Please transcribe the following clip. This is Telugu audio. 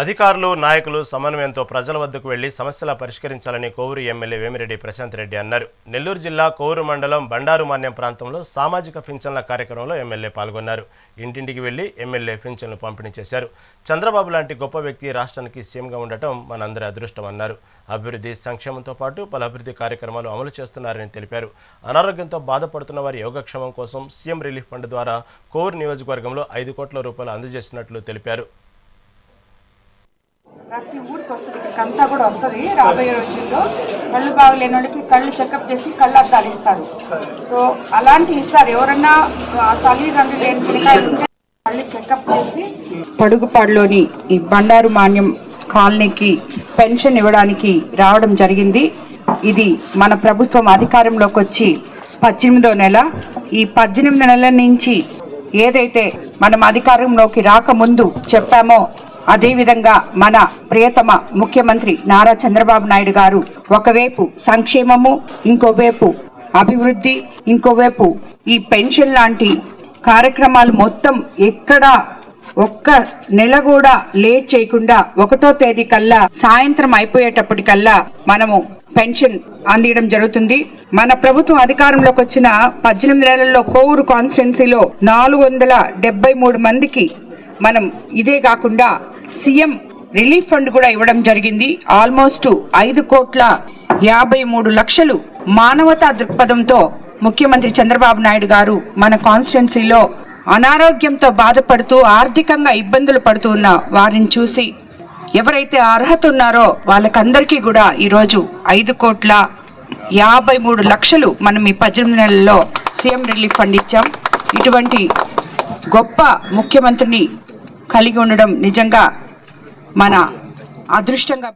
అధికారులు నాయకులు సమన్వయంతో ప్రజల వద్దకు వెళ్ళి సమస్యల పరిష్కరించాలని కోవూరు ఎమ్మెల్యే వేమిరెడ్డి ప్రశాంత్ రెడ్డి అన్నారు. నెల్లూరు జిల్లా కోవూరు మండలం బండారు మాన్యం ప్రాంతంలో సామాజిక పింఛన్ల కార్యక్రమంలో ఎమ్మెల్యే పాల్గొన్నారు. ఇంటింటికి వెళ్ళి ఎమ్మెల్యే పింఛన్లు పంపిణీ చేశారు. చంద్రబాబు లాంటి గొప్ప వ్యక్తి రాష్ట్రానికి సీఎంగా ఉండటం మనందరి అదృష్టం అన్నారు. అభివృద్ధి సంక్షేమంతో పాటు పలు అభివృద్ధి కార్యక్రమాలు అమలు చేస్తున్నారని తెలిపారు. అనారోగ్యంతో బాధపడుతున్న వారి యోగక్షేమం కోసం సీఎం రిలీఫ్ ఫండ్ ద్వారా కోవూరు నియోజకవర్గంలో ఐదు కోట్ల రూపాయలు అందజేసినట్లు తెలిపారు. ప్రతి ఊరికి వస్తుంది. ఇక్కడికి అంతా కూడా వస్తుంది. రాబోయే రోజుల్లో కళ్ళు బాగలేని వాళ్ళకి కళ్ళు చెకప్ చేసి కళ్ళు అద్దాలు ఇస్తారు. సో అలాంటి ఇస్తారు. ఎవరన్నా తల్లిదండ్రులు లేని పిల్లకాయలు కళ్ళు చెకప్ చేసి పడుగుపాడులోని ఈ బండారు మాన్యం కాలనీకి పెన్షన్ ఇవ్వడానికి రావడం జరిగింది. ఇది మన ప్రభుత్వం అధికారంలోకి వచ్చి పద్దెనిమిదో నెల. ఈ పద్దెనిమిది నెలల నుంచి ఏదైతే మనం అధికారంలోకి రాకముందు చెప్పామో అదేవిధంగా మన ప్రియతమ ముఖ్యమంత్రి నారా చంద్రబాబు నాయుడు గారు ఒకవైపు సంక్షేమము ఇంకోవైపు అభివృద్ధి ఇంకోవైపు ఈ పెన్షన్ లాంటి కార్యక్రమాలు మొత్తం ఎక్కడా ఒక్క నెల కూడా లేట్ చేయకుండా ఒకటో తేదీ కల్లా సాయంత్రం అయిపోయేటప్పటికల్లా మనము పెన్షన్ అందియడం జరుగుతుంది. మన ప్రభుత్వం అధికారంలోకి వచ్చిన పద్దెనిమిది నెలల్లో కోవూరు కాన్స్టిట్యున్సీలో నాలుగు వందల డెబ్బై మూడు మందికి మనం ఇదే కాకుండా సీఎం రిలీఫ్ ఫండ్ కూడా ఇవ్వడం జరిగింది. ఆల్మోస్ట్ ఐదు కోట్ల యాభై మూడు లక్షలు మానవతా దృక్పథంతో ముఖ్యమంత్రి చంద్రబాబు నాయుడు గారు మన కాన్స్టిట్యున్సీలో అనారోగ్యంతో బాధపడుతూ ఆర్థికంగా ఇబ్బందులు పడుతూ ఉన్న వారిని చూసి ఎవరైతే అర్హత ఉన్నారో వాళ్ళకందరికీ కూడా ఈరోజు ఐదు కోట్ల యాభై మూడు లక్షలు మనం ఈ పద్దెనిమిది నెలల్లో సీఎం రిలీఫ్ ఫండ్ ఇచ్చాం. ఇటువంటి గొప్ప ముఖ్యమంత్రిని కలిగి ఉండడం నిజంగా మన అదృష్టంగా